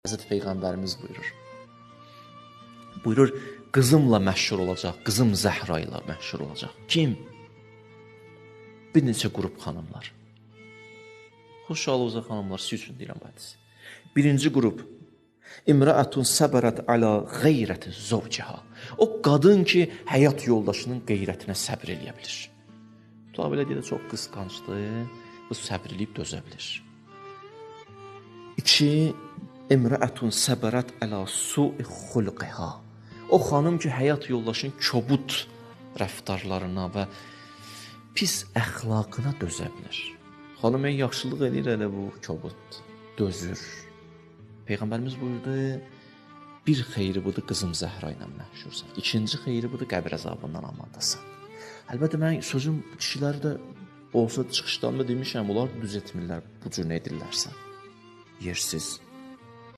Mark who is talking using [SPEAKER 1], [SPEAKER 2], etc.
[SPEAKER 1] Həzrət Peyğəmbərimiz buyurur. Buyurur, qızımla məşhur olacaq, qızım Zəhra ilə məşhur olacaq. Kim? Bir neçə qrup xanımlar. Xoşalınıza xanımlar, siz üçün deyirəm bu hədisi. Birinci qrup İmraatun səbərat ala qeyrəti zövciha. O qadın ki, həyat yoldaşının qeyrətinə səbr eləyə bilir. Tuta belə deyə çox qısqancdır. Bu səbr eləyib dözə bilir. 2 İmraatun səbərat ala su'i xulqiha. O xanım ki, həyat yoldaşının kobud rəftarlarına və pis əxlaqına dözə bilər. Xanım ən yaxşılıq eləyir elə bu kobud, dözür. Peyğəmbərimiz buyurdu, bir xeyri budur qızım Zəhra ilə məşhursan. İkinci xeyri budur qəbr əzabından amandasan. Əlbəttə mən sözüm kişiləri də olsa çıxışdan da demişəm, onlar düz etmirlər bu cür edirlərsə. Yersiz